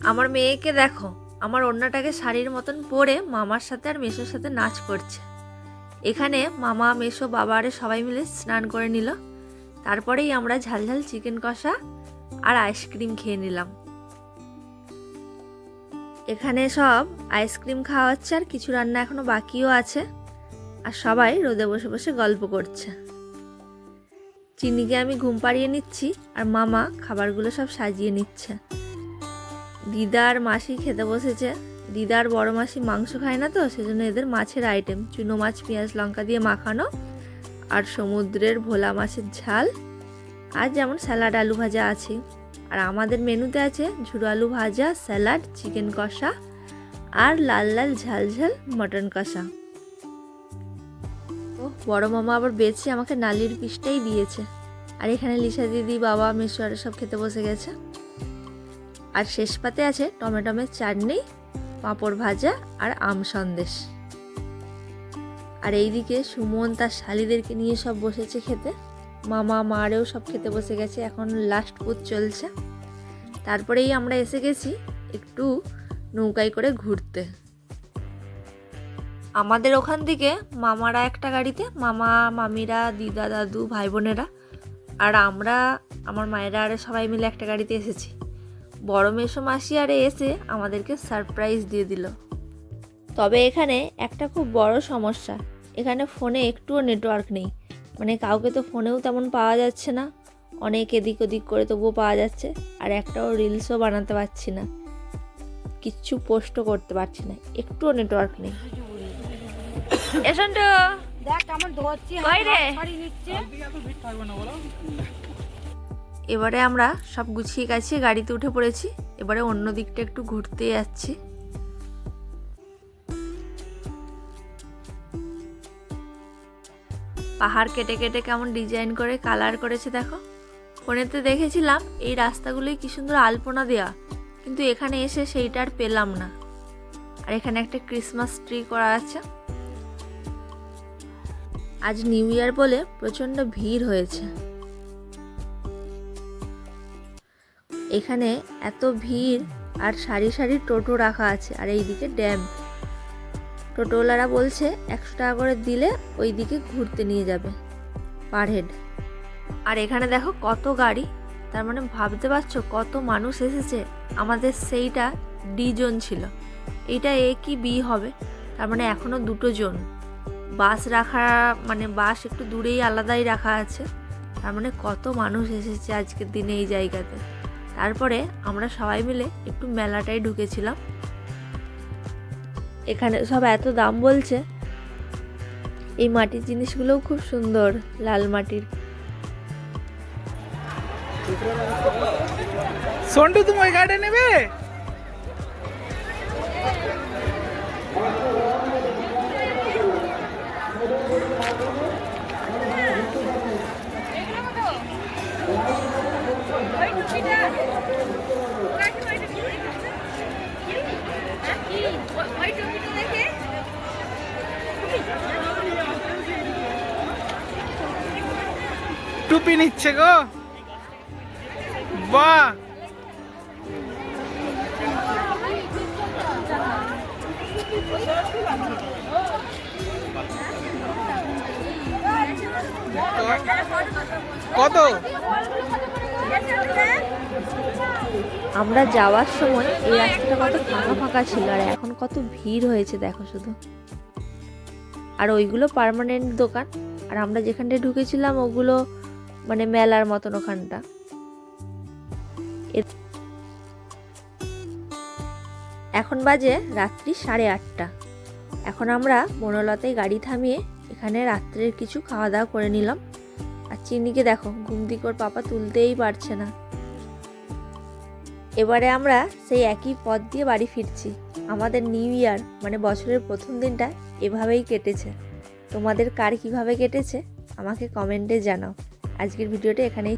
আমার মেয়েকে দেখো, আমার অন্যটাকে শাড়ির মতন পরে মামার সাথে আর মেসোর সাথে নাচ করছে। এখানে মামা, মেসো, বাবা আরে সবাই মিলে স্নান করে নিল। তারপরেই আমরা ঝালঝাল চিকেন কষা আর আইসক্রিম খেয়ে নিলাম। এখানে সব আইসক্রিম খাওয়া হচ্ছে আর কিছু রান্না এখনও বাকিও আছে। আর সবাই রোদে বসে বসে গল্প করছে। চিনিকে আমি ঘুম পাড়িয়ে নিচ্ছি আর মামা খাবারগুলো সব সাজিয়ে নিচ্ছে। দিদার মাসি খেতে বসেছে। দিদার বড় মাসি মাংস খায় না তো, সেজন্য এদের মাছের আইটেম চুনো মাছ, পেঁয়াজ, লঙ্কা দিয়ে মাখানো। আর সমুদ্রের ভোলা মাছের ঝাল। আর যেমন স্যালাড, আলু ভাজা আছে। আর আমাদের মেনুতে আছে ঝুড়ো আলু ভাজা, স্যালাড, চিকেন কষা আর লাল লাল ঝাল ঝাল মটন কষা। ও বড় মামা আবার বেছে আমাকে নালির পিসটাই দিয়েছে। আর এখানে লিসা দিদি, বাবা মেশোয়ারা সব খেতে বসে গেছে। আর শেষ পাতে আছে টমেটোমের চাটনি, পাঁপড় ভাজা আর আম সন্দেশ। আর এইদিকে সুমন তার শালিদেরকে নিয়ে সব বসেছে খেতে। মামা, মারেও সব খেতে বসে গেছে, এখন লাস্ট পুত চলছে। তারপরেই আমরা এসে গেছি একটু নৌকায় করে ঘুরতে। আমাদের ওখান থেকে মামারা একটা গাড়িতে, মামা, মামিরা, দিদা, দাদু, ভাই বোনেরা, আর আমরা, আমার মায়েরা আর সবাই মিলে একটা গাড়িতে এসেছি। বড় মেসো মাসি আরে এসে আমাদেরকে সারপ্রাইজ দিয়ে দিল। তবে এখানে একটা খুব বড় সমস্যা। এখানে ফোনে একটুও নেটওয়ার্ক নেই। মানে কাউকে তো ফোনেও তেমন পাওয়া যাচ্ছে না। অনেক এদিক ওদিক করে তবুও পাওয়া যাচ্ছে। আর একটাও রিলসও বানাতে পারছি না। কিচ্ছু পোস্টও করতে পারছি না। একটুও নেটওয়ার্ক নেই। এসন তো দেখ কেমন ধরছি। কই রে? নিচ্ছে। এবারে আমরা সব গুছিয়ে গাছিয়ে গাড়িতে উঠে পড়েছি। এবারে অন্য দিকটা একটু ঘুরতে যাচ্ছি। পাহাড় কেটে কেটে কেমন ডিজাইন করে কালার করেছে দেখো। ফোনেতে দেখেছিলাম এই রাস্তাগুলোই কি সুন্দর আলপনা দেওয়া কিন্তু এখানে এসে সেইটা আর পেলাম না। আর এখানে একটা ক্রিসমাস ট্রি করা আছে। আজ নিউ ইয়ার বলে প্রচণ্ড ভিড় হয়েছে। এখানে এত ভিড় আর সারি সারি টোটো রাখা আছে, আর এইদিকে ড্যাম। টোটোওয়ালারা বলছে একশো টাকা করে দিলে ওই দিকে ঘুরতে নিয়ে যাবে, পার হেড। আর এখানে দেখো কত গাড়ি, তার মানে ভাবতে পারছ কত মানুষ এসেছে, আমাদের সেইটা ডি জোন ছিল। এইটা এ কি বি হবে? তার মানে এখনও দুটো জোন। বাস রাখা মানে বাস একটু দূরেই আলাদাই রাখা আছে, তার মানে কত মানুষ এসেছে আজকের দিনে এই জায়গাতে। তারপরে আমরা সবাই মিলে একটু মেলাটায় ঢুকেছিলাম। এখানে সব এত দাম বলছে। এই মাটির জিনিসগুলোও খুব সুন্দর, লাল মাটির। সন্টু, তুমি ওই গাড়ি নেবে? টুপি নিচ্ছে গো। বাহ। কত? আমরা যাওয়ার সময় এই রাস্তাটা কত ফাঁকা ফাঁকা ছিল আর এখন কত ভিড় হয়েছে, দেখো শুধু। আর ওইগুলো পার্মানেন্ট দোকান, আর আমরা যেখানটায় ঢুকেছিলাম ওগুলো মানে মেলার মতন ওখানটা। এখন বাজে রাত্রি সাড়ে আটটা। এখন আমরা বনলতায় গাড়ি থামিয়ে এখানে রাত্রের কিছু খাওয়া দাওয়া করে নিলাম। আর চিনিকে দেখো, ঘুম থেকে ওর পাপা তুলতেই পারছে না। এবারে আমরা সেই একই পথ দিয়ে বাড়ি ফিরছি। আমাদের নিউ ইয়ার মানে বছরের প্রথম দিনটা এভাবেই কেটেছে। তোমাদের কার কীভাবে কেটেছে? আমাকে কমেন্টে জানাও। আজকের ভিডিওটা এখানেই